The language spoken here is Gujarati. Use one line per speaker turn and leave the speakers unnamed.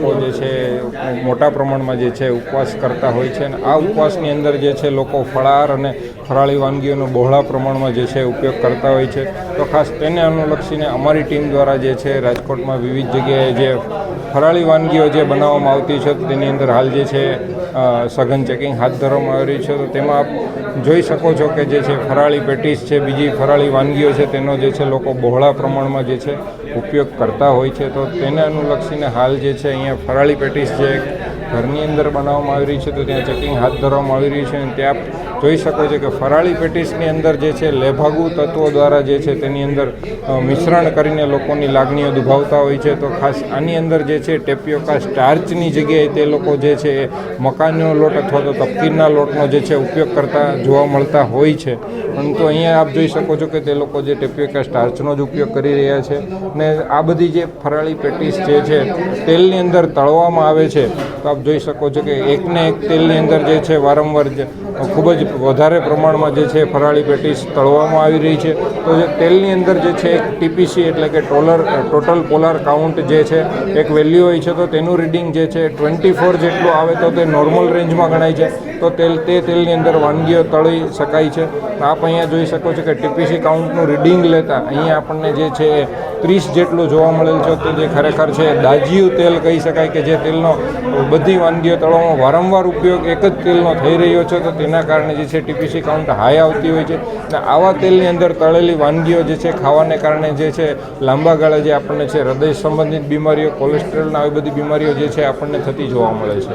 લોકો જે છે, મોટા પ્રમાણમાં જે છે, ઉપવાસ કરતા હોય છે અને આ ઉપવાસની અંદર જે છે, લોકો ફળાર અને ફરાળી વાનગીઓનો બહોળા પ્રમાણમાં જે છે, ઉપયોગ કરતા હોય છે. તો ખાસ તેને અનુલક્ષીને અમારી ટીમ દ્વારા જે છે રાજકોટમાં વિવિધ જગ્યાએ જે ફરાળી વાનગીઓ જે બનાવવામાં આવતી છે તેની અંદર હાલ જે છે સઘન ચેકિંગ હાથ ધરવામાં આવી રહ્યું છે. તો તેમાં આપ જોઈ શકો છો કે જે છે ફરાળી પેટીસ છે, બીજી ફરાળી વાનગીઓ છે, તેનો જે છે લોકો બહોળા પ્રમાણમાં જે છે ઉપયોગ કરતા હોય છે. તો તેને અનુલક્ષીને હાલ જે છે અહીંયા ફરાળી પેટીસ જે ઘરની અંદર બનાવવામાં આવી રહી છે, તો ત્યાં ચેકિંગ હાથ ધરવામાં આવી રહ્યું છે અને ત્યાં જોઈ શકો છો કે ફરાળી પેટીસની અંદર જે છે, લેભાગુ તત્વો દ્વારા જે છે, તેની અંદર મિશ્રણ કરીને લોકોની લાગણીઓ દુભાવતા હોય છે. તો ખાસ આની અંદર જે છે, ટેપિયોકા સ્ટાર્ચની જગ્યાએ તે લોકો જે છે એ મકાનનો લોટ અથવા તો તપકીરના લોટનો જે છે, ઉપયોગ કરતા જોવા મળતા હોય છે. પરંતુ અહીંયા આપ જોઈ શકો છો કે તે લોકો જે ટેપિયોકા સ્ટાર્ચનો જ ઉપયોગ કરી રહ્યા છે ને આ બધી જે ફરાળી પેટીસ જે છે, તેલની અંદર તળવામાં આવે છે. તો આપ જોઈ શકો છો કે એકને એક તેલની અંદર જે છે વારંવાર ખૂબ જ વધારે પ્રમાણમાં જે છે ફરાળી પેટીસ તળવામાં આવી રહી છે. તો જે તેલની અંદર જે છે એક ટીપીસી એટલે કે ટોલર ટોટલ પોલાર કાઉન્ટ જે છે એક વેલ્યુ હોય છે તો તેનું રીડિંગ જે છે ટ્વેન્ટી ફોર જેટલું આવે તો તે નોર્મલ રેન્જમાં ગણાય છે. તો તેલ, તે તેલની અંદર વાનગીઓ તળી શકાય છે. આપ અહીંયા જોઈ શકો છો કે ટીપીસી કાઉન્ટનું રીડિંગ લેતા અહીંયા આપણને જે છે ત્રીસ જેટલું જોવા મળેલ છે તો જે ખરેખર છે, દાજિયું તેલ કહી શકાય કે જે તેલનો બધી વાનગીઓ તળવામાં વારંવાર ઉપયોગ એક જ તેલનો થઈ રહ્યો છે, તો તેના કારણે જે છે ટીપીસી કાઉન્ટ હાઈ આવતી હોય છે. અને આવા તેલની અંદર તળેલી વાનગીઓ જે છે ખાવાને કારણે જે છે લાંબા ગાળે જે આપણને છે હૃદય સંબંધિત બીમારીઓ, કોલેસ્ટ્રોલના આવી બધી બીમારીઓ જે છે આપણને થતી જોવા મળે છે.